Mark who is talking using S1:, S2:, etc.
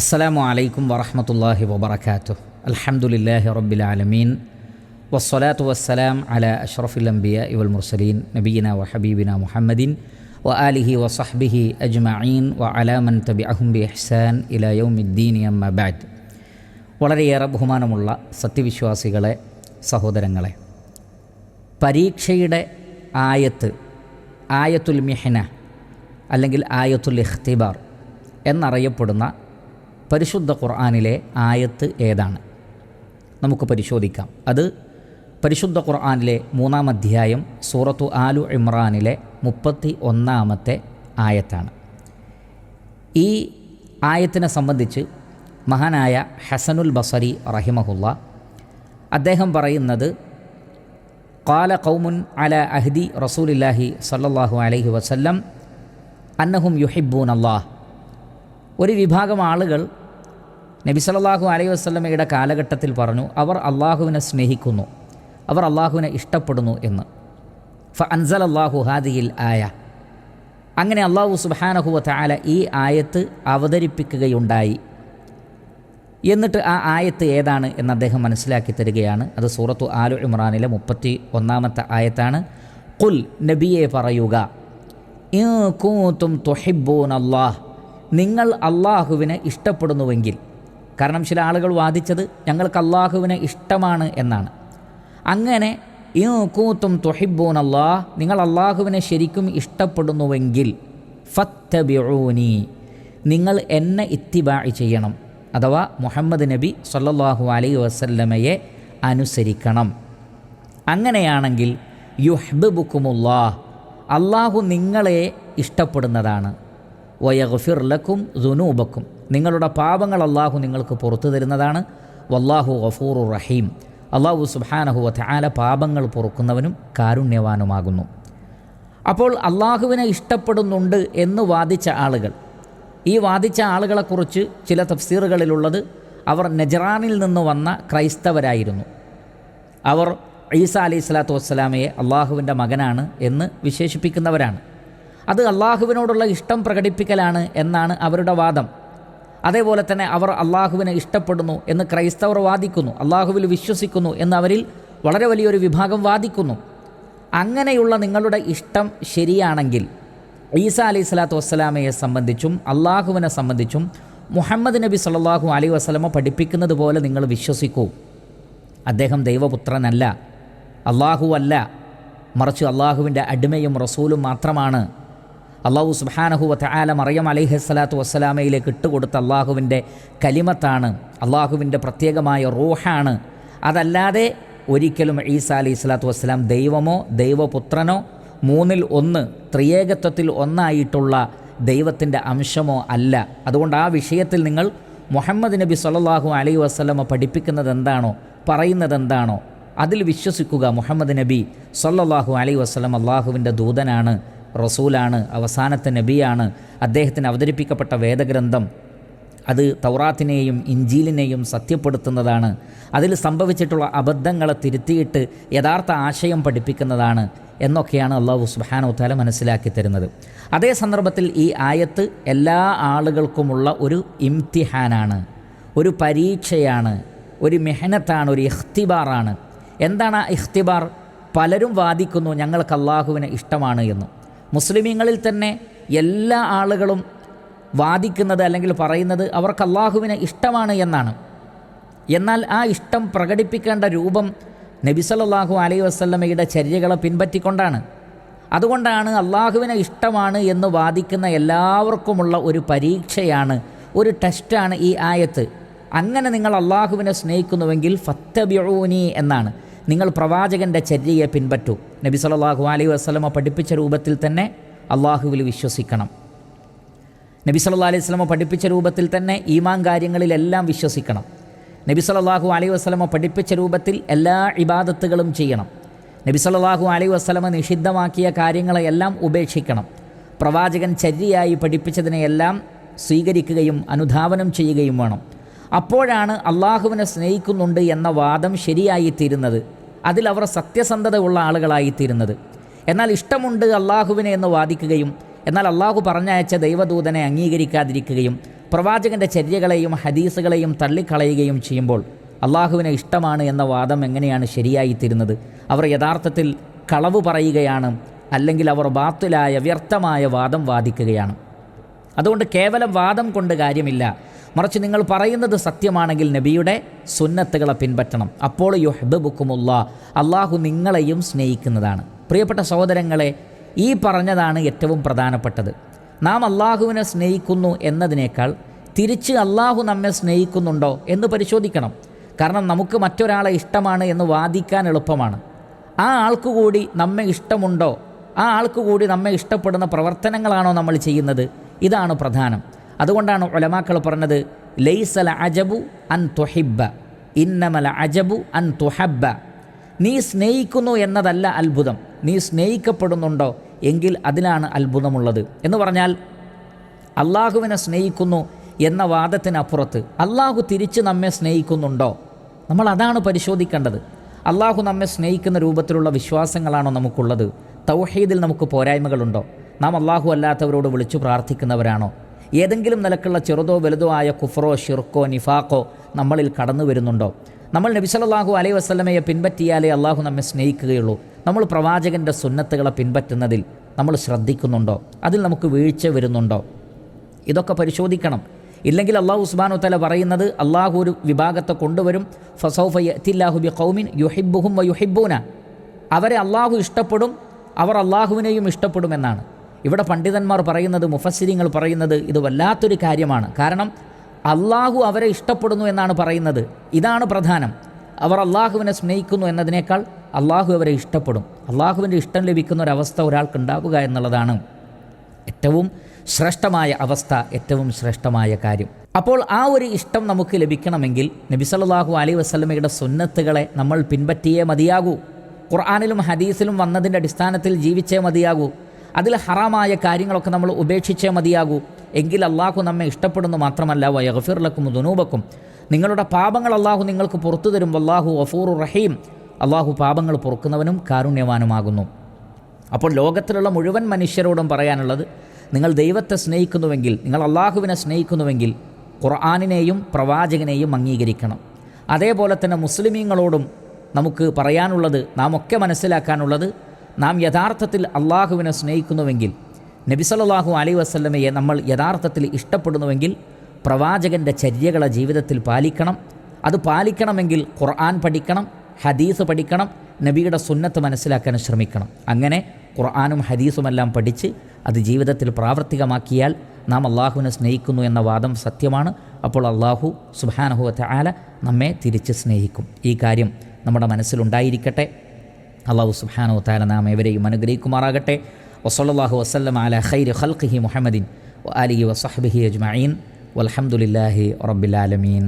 S1: അസ്സലാമു അലൈക്കും വറഹമത്തല്ലാഹി വബർക്കാത്തു അലഹമുല്ലാഹി റബ്ബിൽ ആലമീൻ. വസ്സലാത്തു വസ്സലാം അല അഷ്റഫുൽ അംബിയ ഇവൽ മുർസലീൻ. നബീന വ ഹബീബിന മുഹമ്മദിൻ വ ആലിഹി വസഹ്ബിഹി അജ്മഈൻ വ അലാമൻ തബി അഹുബി ഇഹ്സാൻ ഇല യൗമിദ്ദീൻ അമ്മ ബാദ് വളരെയേറെ ബഹുമാനമുള്ള സത്യവിശ്വാസികളെ സഹോദരങ്ങളെ പരീക്ഷയുടെ ആയത്ത് ആയത്തുൽ മിഹ്ന അല്ലെങ്കിൽ ആയത്തുൽ ഇഖ്തിബാർ എന്നറിയപ്പെടുന്ന പരിശുദ്ധ ഖുർആാനിലെ ആയത്ത് ഏതാണ്? നമുക്ക് പരിശോധിക്കാം. അത് പരിശുദ്ധ ഖുർആാനിലെ മൂന്നാം അധ്യായം സൂറത്തു ആലു ഇമ്രാനിലെ മുപ്പത്തി ഒന്നാമത്തെ ആയത്താണ്. ഈ ആയത്തിനെ സംബന്ധിച്ച് മഹാനായ ഹസനുൽ ബസരി റഹിമഹുല്ല അദ്ദേഹം പറയുന്നത് കാല കൗമുൻ അല അഹ്ദി റസൂലില്ലാഹി സല്ലാഹു അലൈഹി വസല്ലം അന്നഹും യുഹിബൂൻ അള്ളാഹ് ഒരു വിഭാഗം ആളുകൾ നബി സല്ലല്ലാഹു അലൈഹി വസ്ലമയുടെ കാലഘട്ടത്തിൽ പറഞ്ഞു അവർ അള്ളാഹുവിനെ സ്നേഹിക്കുന്നു അവർ അള്ളാഹുവിനെ ഇഷ്ടപ്പെടുന്നു എന്ന്. ഫ അൻസൽ അള്ളാഹു ഹാദിയിൽ ആയ. അങ്ങനെ അള്ളാഹു സുബാനഹുവ താല ഈ ആയത്ത് അവതരിപ്പിക്കുകയുണ്ടായി. എന്നിട്ട് ആ ആയത്ത് ഏതാണ് എന്ന് അദ്ദേഹം മനസ്സിലാക്കി തരികയാണ്. അത് സൂറത്തു ആലു ഇമ്രാനിലെ മുപ്പത്തി ഒന്നാമത്തെ ആയത്താണ്. കുൽ നബിയെ പറയുക "ഇൻ കൂത്തും തുഹിബൂൻ അള്ളാഹ് നിങ്ങൾ അള്ളാഹുവിനെ ഇഷ്ടപ്പെടുന്നുവെങ്കിൽ കാരണം ചില ആളുകൾ വാദിച്ചത് ഞങ്ങൾക്ക് അള്ളാഹുവിനെ ഇഷ്ടമാണ് എന്നാണ്. അങ്ങനെ "ഇൻ കൂത്തും തൊഹിബൂൻ അള്ളാഹ് നിങ്ങൾ അള്ളാഹുവിനെ ശരിക്കും ഇഷ്ടപ്പെടുന്നുവെങ്കിൽ ഫത്തബിഊനി നിങ്ങൾ എന്നെ ഇത്തിബായി ചെയ്യണം. അഥവാ മുഹമ്മദ് നബി സല്ലാഹു അലൈ വസല്ലമയെ അനുസരിക്കണം. അങ്ങനെയാണെങ്കിൽ യുഹ്ബുക്കുമുല്ലാഹ് അള്ളാഹു നിങ്ങളെ ഇഷ്ടപ്പെടുന്നതാണ്. വയഗ്ഫിർ ലക്കും ദുനൂബക്കും. നിങ്ങളുടെ പാപങ്ങൾ അള്ളാഹു നിങ്ങൾക്ക് പുറത്തു തരുന്നതാണ്. വല്ലാഹു ഗഫൂറു റഹീം. അള്ളാഹു സുബ്ഹാനഹു വതആല പാപങ്ങൾ പൊറുക്കുന്നവനും കാരുണ്യവാനുമാകുന്നു. അപ്പോൾ അള്ളാഹുവിനെ ഇഷ്ടപ്പെടുന്നുണ്ട് എന്ന് വാദിച്ച ആളുകൾ. ഈ വാദിച്ച ആളുകളെക്കുറിച്ച് ചില തഫ്സീറുകളിലുള്ളത് അവർ നജറാനിൽ നിന്ന് വന്ന ക്രൈസ്തവരായിരുന്നു. അവർ ഈസ അലൈഹി സ്വലാത്തു വസ്സലാമയെ അള്ളാഹുവിന്റെ മകനാണ് എന്ന് വിശേഷിപ്പിക്കുന്നവരാണ്. അത് അള്ളാഹുവിനോടുള്ള ഇഷ്ടം പ്രകടിപ്പിക്കലാണ് എന്നാണ് അവരുടെ വാദം. അതേപോലെ തന്നെ അവർ അള്ളാഹുവിനെ ഇഷ്ടപ്പെടുന്നു എന്ന് ക്രൈസ്തവർ വാദിക്കുന്നു അള്ളാഹുവിൽ വിശ്വസിക്കുന്നു എന്ന് അവരിൽ വളരെ വലിയൊരു വിഭാഗം വാദിക്കുന്നു. അങ്ങനെയുള്ള നിങ്ങളുടെ ഇഷ്ടം ശരിയാണെങ്കിൽ ഈസ അലൈഹി സ്വലാത്തു വസ്സലാമയെ സംബന്ധിച്ചും അള്ളാഹുവിനെ സംബന്ധിച്ചും മുഹമ്മദ് നബി സല്ലല്ലാഹു അലൈഹി വസ്ലമ പഠിപ്പിക്കുന്നത് പോലെ നിങ്ങൾ വിശ്വസിക്കൂ. അദ്ദേഹം ദൈവപുത്രനല്ല അള്ളാഹു അല്ല മറിച്ച് അള്ളാഹുവിന്റെ അടിമയും റസൂലും മാത്രമാണ്. അള്ളാഹു സുബാനഹു വാല മറിയം അലൈഹി സ്വലാത്തു വസ്സലാമയിലേക്ക് ഇട്ടുകൊടുത്ത അള്ളാഹുവിന്റെ കലിമത്താണ് അള്ളാഹുവിന്റെ പ്രത്യേകമായ റൂഹാണ്. അതല്ലാതെ ഒരിക്കലും ഈസ അലൈഹി സ്വലാത്തു വസ്സലാം ദൈവമോ ദൈവപുത്രനോ മൂന്നിൽ ഒന്ന് ത്രിയേകത്വത്തിൽ ഒന്നായിട്ടുള്ള ദൈവത്തിന്റെ അംശമോ അല്ല. അതുകൊണ്ട് ആ വിഷയത്തിൽ നിങ്ങൾ മുഹമ്മദ് നബി സല്ലല്ലാഹു അലൈഹി വസ്ലമ പഠിപ്പിക്കുന്നത് എന്താണോ പറയുന്നത് എന്താണോ അതിൽ വിശ്വസിക്കുക മുഹമ്മദ് നബി സല്ലാഹു അലൈഹി വസ്ലം അള്ളാഹുവിന്റെ ദൂതനാണ് റസൂലാണ് അവസാനത്തെ നബിയാണ് അദ്ദേഹത്തിന് അവതരിപ്പിക്കപ്പെട്ട വേദഗ്രന്ഥം. അത് തൗറാത്തിനെയും ഇഞ്ചീലിനെയും സത്യപ്പെടുത്തുന്നതാണ്. അതിൽ സംഭവിച്ചിട്ടുള്ള അബദ്ധങ്ങളെ തിരുത്തിയിട്ട് യഥാർത്ഥ ആശയം പഠിപ്പിക്കുന്നതാണ് എന്നൊക്കെയാണ് അള്ളാഹു സുബാനോത്താല താല മനസ്സിലാക്കി തരുന്നത്. അതേ സന്ദർഭത്തിൽ ഈ ആയത്ത് എല്ലാ ആളുകൾക്കുമുള്ള ഒരു ഇംതിഹാനാണ് ഒരു പരീക്ഷയാണ് ഒരു മെഹനത്താണ് ഒരു ഇഖ്തിബാറാണ്. എന്താണ് ആ ഇഖ്തിബാർ? പലരും വാദിക്കുന്നു ഞങ്ങൾക്ക് അള്ളാഹുവിനെ ഇഷ്ടമാണ് എന്ന്. മുസ്ലിമീങ്ങളിൽ തന്നെ എല്ലാ ആളുകളും വാദിക്കുന്നത് അല്ലെങ്കിൽ പറയുന്നത് അവർക്ക് അള്ളാഹുവിനെ ഇഷ്ടമാണ് എന്നാണ്. എന്നാൽ ആ ഇഷ്ടം പ്രകടിപ്പിക്കേണ്ട രൂപം നബിസലല്ലാഹു അലൈ വസ്ലമയുടെ ചര്യകളെ പിൻപറ്റിക്കൊണ്ടാണ്. അതുകൊണ്ടാണ് അള്ളാഹുവിനെ ഇഷ്ടമാണ് എന്ന് വാദിക്കുന്ന എല്ലാവർക്കുമുള്ള ഒരു പരീക്ഷയാണ് ഒരു ടെസ്റ്റാണ് ഈ ആയത്ത്. അങ്ങനെ നിങ്ങൾ അള്ളാഹുവിനെ സ്നേഹിക്കുന്നുവെങ്കിൽ ഫത്തബ്യൂനി എന്നാണ്. നിങ്ങൾ പ്രവാചകന്റെ ചര്യയെ പിൻപറ്റൂ. നബി സല്ലല്ലാഹു അലൈഹി വസ്ലമ പഠിപ്പിച്ച രൂപത്തിൽ തന്നെ അള്ളാഹുവിൽ വിശ്വസിക്കണം. നബി സല്ലാ അലൈഹി വസ്ലമ പഠിപ്പിച്ച രൂപത്തിൽ തന്നെ ഈമാൻ കാര്യങ്ങളിലെല്ലാം വിശ്വസിക്കണം. നബി സല്ലല്ലാഹു അലൈഹി വസ്ലമ പഠിപ്പിച്ച രൂപത്തിൽ എല്ലാ ഇബാദത്തുകളും ചെയ്യണം. നബി സല്ലല്ലാഹു അലൈഹി വസ്ലമ നിഷിദ്ധമാക്കിയ കാര്യങ്ങളെയെല്ലാം ഉപേക്ഷിക്കണം. പ്രവാചകൻ ചര്യയായി പഠിപ്പിച്ചതിനെയെല്ലാം സ്വീകരിക്കുകയും അനുധാവനം ചെയ്യുകയും വേണം. അപ്പോഴാണ് അള്ളാഹുവിനെ സ്നേഹിക്കുന്നുണ്ട് എന്ന വാദം ശരിയായിത്തീരുന്നത്. അതിൽ അവർ സത്യസന്ധത ഉള്ള ആളുകളായിത്തീരുന്നത്. എന്നാൽ ഇഷ്ടമുണ്ട് അള്ളാഹുവിനെ എന്ന് വാദിക്കുകയും എന്നാൽ അള്ളാഹു പറഞ്ഞയച്ച ദൈവദൂതനെ അംഗീകരിക്കാതിരിക്കുകയും പ്രവാചകന്റെ ചര്യകളെയും ഹദീസുകളെയും തള്ളിക്കളയുകയും ചെയ്യുമ്പോൾ അള്ളാഹുവിനെ ഇഷ്ടമാണ് എന്ന വാദം എങ്ങനെയാണ് ശരിയായിത്തീരുന്നത്? അവർ യഥാർത്ഥത്തിൽ കളവ് പറയുകയാണ് അല്ലെങ്കിൽ അവർ ബാത്തിലായ വ്യർത്ഥമായ വാദം വാദിക്കുകയാണ്. അതുകൊണ്ട് കേവലം വാദം കൊണ്ട് കാര്യമില്ല. മറിച്ച് നിങ്ങൾ പറയുന്നത് സത്യമാണെങ്കിൽ നബിയുടെ സുന്നത്തുകളെ പിൻപറ്റണം. അപ്പോൾ യുഹബുക്കുമുള്ള അള്ളാഹു നിങ്ങളെയും സ്നേഹിക്കുന്നതാണ്. പ്രിയപ്പെട്ട സഹോദരങ്ങളെ ഈ പറഞ്ഞതാണ് ഏറ്റവും പ്രധാനപ്പെട്ടത്. നാം അള്ളാഹുവിനെ സ്നേഹിക്കുന്നു എന്നതിനേക്കാൾ തിരിച്ച് അള്ളാഹു നമ്മെ സ്നേഹിക്കുന്നുണ്ടോ എന്ന് പരിശോധിക്കണം. കാരണം നമുക്ക് മറ്റൊരാളെ ഇഷ്ടമാണ് എന്ന് വാദിക്കാൻ എളുപ്പമാണ്. ആ ആൾക്കു കൂടി നമ്മെ ഇഷ്ടമുണ്ടോ? ആ ആൾക്കു കൂടി നമ്മെ ഇഷ്ടപ്പെടുന്ന പ്രവർത്തനങ്ങളാണോ നമ്മൾ ചെയ്യുന്നത്? ഇതാണ് പ്രധാനം. അതുകൊണ്ടാണ് ഒലമാക്കൾ പറഞ്ഞത് ലൈസല അജബു അൻ തുഹിബ്ബ ഇന്നമല അജബു അൻ തുഹബ്ബ. നീ സ്നേഹിക്കുന്നു എന്നതല്ല അത്ഭുതം. നീ സ്നേഹിക്കപ്പെടുന്നുണ്ടോ എങ്കിൽ അതിലാണ് അത്ഭുതമുള്ളത്. എന്ന് പറഞ്ഞാൽ അള്ളാഹുവിനെ സ്നേഹിക്കുന്നു എന്ന വാദത്തിനപ്പുറത്ത് അള്ളാഹു തിരിച്ച് നമ്മെ സ്നേഹിക്കുന്നുണ്ടോ? നമ്മൾ അതാണ് പരിശോധിക്കേണ്ടത്. അള്ളാഹു നമ്മെ സ്നേഹിക്കുന്ന രൂപത്തിലുള്ള വിശ്വാസങ്ങളാണോ നമുക്കുള്ളത്? തൗഹീദിൽ നമുക്ക് പോരായ്മകളുണ്ടോ? നാം അള്ളാഹു അല്ലാത്തവരോട് വിളിച്ചു പ്രാർത്ഥിക്കുന്നവരാണോ? ഏതെങ്കിലും നിലക്കുള്ള ചെറുതോ വലുതോ ആയ കുഫറോ ഷിർക്കോ നിഫാക്കോ നമ്മളിൽ കടന്നു വരുന്നുണ്ടോ? നമ്മൾ നബി സല്ലല്ലാഹു അലൈഹി വസല്ലമയെ പിൻപറ്റിയാലേ അള്ളാഹു നമ്മെ സ്നേഹിക്കുകയുള്ളൂ. നമ്മൾ പ്രവാചകന്റെ സുന്നത്തുകളെ പിൻപറ്റുന്നതിൽ നമ്മൾ ശ്രദ്ധിക്കുന്നുണ്ടോ? അതിൽ നമുക്ക് വീഴ്ച വരുന്നുണ്ടോ? ഇതൊക്കെ പരിശോധിക്കണം. ഇല്ലെങ്കിൽ അള്ളാഹു ഉസ്മാനു തല പറയുന്നത് അള്ളാഹു ഒരു വിഭാഗത്തെ കൊണ്ടുവരും. ഫസൗഫ യത്തില്ലാഹു ബി കൗമിൻ യുഹിബുഹും വ യുഹിബൂന അവരെ അള്ളാഹു ഇഷ്ടപ്പെടും അവർ അള്ളാഹുവിനെയും ഇഷ്ടപ്പെടുമെന്നാണ്. ഇവിടെ പണ്ഡിതന്മാർ പറയുന്നത് മുഫസ്സിരിങ്ങൾ പറയുന്നത് ഇത് വല്ലാത്തൊരു കാര്യമാണ്. കാരണം അള്ളാഹു അവരെ ഇഷ്ടപ്പെടുന്നു എന്നാണ് പറയുന്നത്. ഇതാണ് പ്രധാനം. അവർ അള്ളാഹുവിനെ സ്നേഹിക്കുന്നു എന്നതിനേക്കാൾ അള്ളാഹു അവരെ ഇഷ്ടപ്പെടും. അള്ളാഹുവിന്റെ ഇഷ്ടം ലഭിക്കുന്ന ഒരവസ്ഥ ഒരാൾക്ക് ഉണ്ടാവുക എന്നുള്ളതാണ് ഏറ്റവും ശ്രേഷ്ഠമായ അവസ്ഥ ഏറ്റവും ശ്രേഷ്ഠമായ കാര്യം. അപ്പോൾ ആ ഒരു ഇഷ്ടം നമുക്ക് ലഭിക്കണമെങ്കിൽ നബി സല്ലല്ലാഹു വസ്ലമയുടെ സുന്നത്തുകളെ നമ്മൾ പിൻപറ്റിയേ മതിയാകൂ. ഖുർആാനിലും ഹദീസിലും വന്നതിന്റെ അടിസ്ഥാനത്തിൽ ജീവിച്ചേ മതിയാകൂ. അതിൽ ഹറാമായ കാര്യങ്ങളൊക്കെ നമ്മൾ ഉപേക്ഷിച്ചേ മതിയാകൂ. എങ്കിൽ അള്ളാഹു നമ്മെ ഇഷ്ടപ്പെടുന്നു മാത്രമല്ല വയഗഫിർലക്കും ദുനൂബക്കും. നിങ്ങളുടെ പാപങ്ങൾ അള്ളാഹു നിങ്ങൾക്ക് പുറത്തു തരും. അള്ളാഹു വഫൂർ റഹീം. അള്ളാഹു പാപങ്ങൾ പൊറുക്കുന്നവനും കാരുണ്യവാനുമാകുന്നു. അപ്പോൾ ലോകത്തിലുള്ള മുഴുവൻ മനുഷ്യരോടും പറയാനുള്ളത് നിങ്ങൾ ദൈവത്തെ സ്നേഹിക്കുന്നുവെങ്കിൽ നിങ്ങൾ അള്ളാഹുവിനെ സ്നേഹിക്കുന്നുവെങ്കിൽ ഖുർആാനിനെയും പ്രവാചകനെയും അംഗീകരിക്കണം. അതേപോലെ തന്നെ മുസ്ലിമീങ്ങളോടും നമുക്ക് പറയാനുള്ളത് നാം ഒക്കെ മനസ്സിലാക്കാനുള്ളത് നാം യഥാർത്ഥത്തിൽ അള്ളാഹുവിനെ സ്നേഹിക്കുന്നുവെങ്കിൽ നബിസലല്ലാഹു അലൈ വസ്ല്ലമയെ നമ്മൾ യഥാർത്ഥത്തിൽ ഇഷ്ടപ്പെടുന്നുവെങ്കിൽ പ്രവാചകന്റെ ചര്യകളെ ജീവിതത്തിൽ പാലിക്കണം. അത് പാലിക്കണമെങ്കിൽ ഖുർആൻ പഠിക്കണം ഹദീസ് പഠിക്കണം നബിയുടെ സുന്നത്ത് മനസ്സിലാക്കാൻ ശ്രമിക്കണം. അങ്ങനെ ഖുർആാനും ഹദീസുമെല്ലാം പഠിച്ച് അത് ജീവിതത്തിൽ പ്രാവർത്തികമാക്കിയാൽ നാം അള്ളാഹുവിനെ സ്നേഹിക്കുന്നു എന്ന വാദം സത്യമാണ്. അപ്പോൾ അള്ളാഹു സുബാനഹുവത്തെ ആല നമ്മെ തിരിച്ച് സ്നേഹിക്കും. ഈ കാര്യം നമ്മുടെ മനസ്സിലുണ്ടായിരിക്കട്ടെ. അള്ളാഹു സുബാനു താല നാം എവരെയും അനുഗ്രഹിക്കുമാറാകട്ടെ. വസല്ലാഹു വസ്ലം അല ഖൈർ ഖൽഖിഹി മുഹമ്മദിൻ അലിഹി വസഹബിഹി അജ്മീൻ വലഹമുല്ലാഹി റബ്ബിലാലമീൻ